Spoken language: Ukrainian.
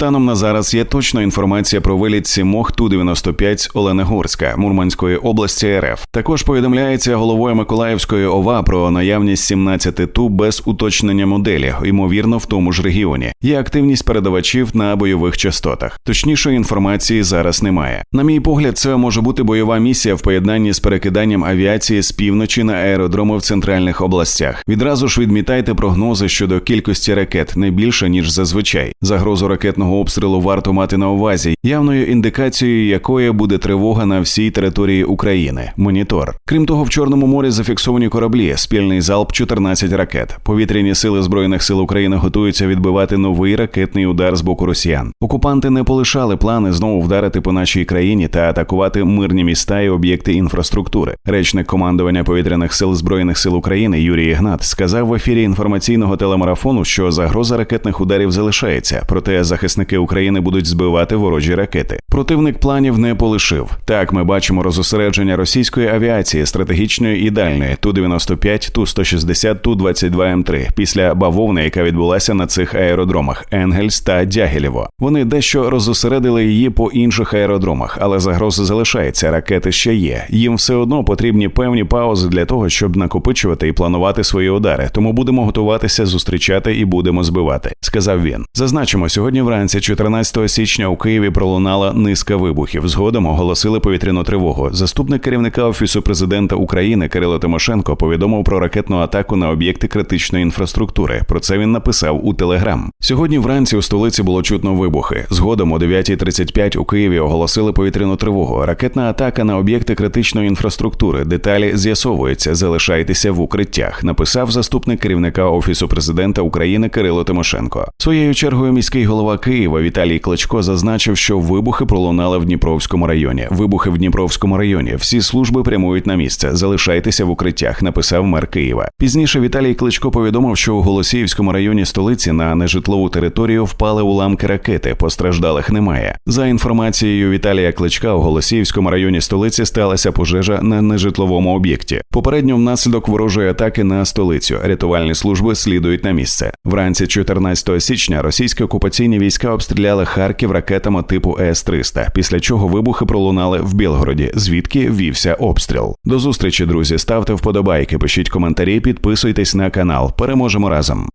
Станом на зараз є точна інформація про виліт сімох Ту-95 з Оленегорська, Мурманської області РФ. Також повідомляється головою Миколаївської ОВА про наявність 17 Ту без уточнення моделі, ймовірно, в тому ж регіоні. Є активність передавачів на бойових частотах. Точнішої інформації зараз немає. На мій погляд, це може бути бойова місія в поєднанні з перекиданням авіації з півночі на аеродроми в центральних областях. Відразу ж відмітайте прогнози щодо кількості ракет не більше ніж зазвичай. Загрозу ракетного обстрілу варто мати на увазі, явною індикацією якої буде тривога на всій території України. Монітор. Крім того, в Чорному морі зафіксовані кораблі, спільний залп 14 ракет. Повітряні сили збройних сил України готуються відбивати новий ракетний удар з боку росіян. Окупанти не полишали плани знову вдарити по нашій країні та атакувати мирні міста і об'єкти інфраструктури. Речник командування повітряних сил збройних сил України Юрій Ігнат сказав в ефірі інформаційного телемарафону, що загроза ракетних ударів залишається, проте захисники України будуть збивати ворожі ракети. Противник планів не полишив. Так, ми бачимо розосередження російської авіації стратегічної і дальної ту 95 ту 160 ту 22 М3 після бавовни, яка відбулася на цих аеродромах Енгельс та Дягілєво. Вони дещо розосередили її по інших аеродромах, але загроза залишається. Ракети ще є. Їм все одно потрібні певні паузи для того, щоб накопичувати і планувати свої удари. Тому будемо готуватися зустрічати і будемо збивати, сказав він. Зазначимо, сьогодні вранці, 14 січня, у Києві пролунала низка вибухів. Згодом оголосили повітряну тривогу. Заступник керівника офісу президента України Кирило Тимошенко повідомив про ракетну атаку на об'єкти критичної інфраструктури. Про це він написав у Телеграм. Сьогодні вранці у столиці було чутно вибухи. Згодом о 9.35 у Києві оголосили повітряну тривогу. Ракетна атака на об'єкти критичної інфраструктури. Деталі з'ясовуються. Залишайтеся в укриттях. Написав заступник керівника офісу президента України Кирило Тимошенко. Своєю чергою міський голова Києва Віталій Кличко зазначив, що вибухи пролунали в Дніпровському районі. Вибухи в Дніпровському районі. Всі служби прямують на місце. Залишайтеся в укриттях. Написав мер Києва. Пізніше Віталій Кличко повідомив, що у Голосіївському районі столиці на нежитлову територію впали уламки ракети. Постраждалих немає. За інформацією Віталія Кличка, у Голосіївському районі столиці сталася пожежа на нежитловому об'єкті. Попередньо внаслідок ворожої атаки на столицю рятувальні служби слідують на місце. Вранці 14 січня російські окупаційні війська обстріляли Харків ракетами типу С-300, після чого вибухи пролунали в Білгороді, звідки вівся обстріл. До зустрічі, друзі. Ставте вподобайки, пишіть коментарі, підписуйтесь на канал. Переможемо разом.